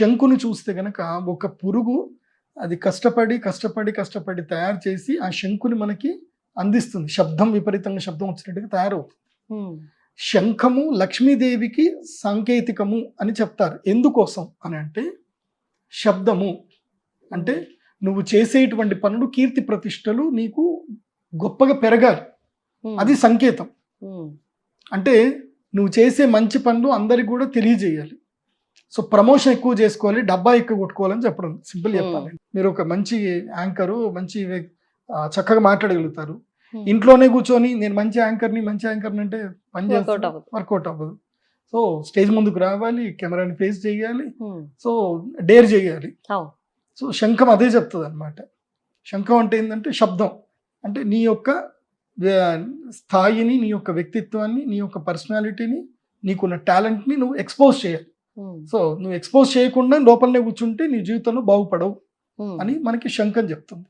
శంకుని చూస్తే గనక ఒక పురుగు అది కష్టపడి కష్టపడి కష్టపడి తయారు చేసి ఆ శంకుని మనకి అందిస్తుంది. శబ్దం విపరీతంగా శబ్దం వచ్చినట్టుగా తయారవుతుంది. శంఖము లక్ష్మీదేవికి సాంకేతికము అని చెప్తారు. ఎందుకోసం అని అంటే శబ్దము. అంటే నువ్వు చేసేటువంటి పనులు కీర్తి ప్రతిష్టలు నీకు గొప్పగా పెరగాలి. అది సంకేతం. అంటే నువ్వు చేసే మంచి పనులు అందరికి కూడా తెలియజేయాలి. సో ప్రమోషన్ ఎక్కువ చేసుకోవాలి డబ్బా ఎక్కువ కొట్టుకోవాలని చెప్పడం సింపుల్ చెప్పాలి మీరు ఒక మంచి యాంకరు మంచి చక్కగా మాట్లాడగలుగుతారు. ఉమ్. ఇంట్లోనే కూర్చొని నేను మంచి యాంకర్ని మంచి యాంకర్ని అంటే పని. వర్కౌట్ అవ్వదు. సో స్టేజ్ ముందుకు రావాలి కెమెరాని ఫేస్ చేయాలి ఉమ్, సో డేర్ చేయాలి. సో శంఖం అదే చెప్తుంది అనమాట శంఖం అంటే ఏంటంటే శబ్దం. అంటే నీ యొక్క స్థాయిని నీ యొక్క వ్యక్తిత్వాన్ని నీ యొక్క పర్సనాలిటీని నీకున్న టాలెంట్ని నువ్వు ఎక్స్పోజ్ చేయాలి. సో నువ్వు ఎక్స్పోజ్ చేయకుండా లోపలనే కూర్చుంటే నీ జీవితంలో బాగుపడవు. అని మనకి శంఖం చెప్తుంది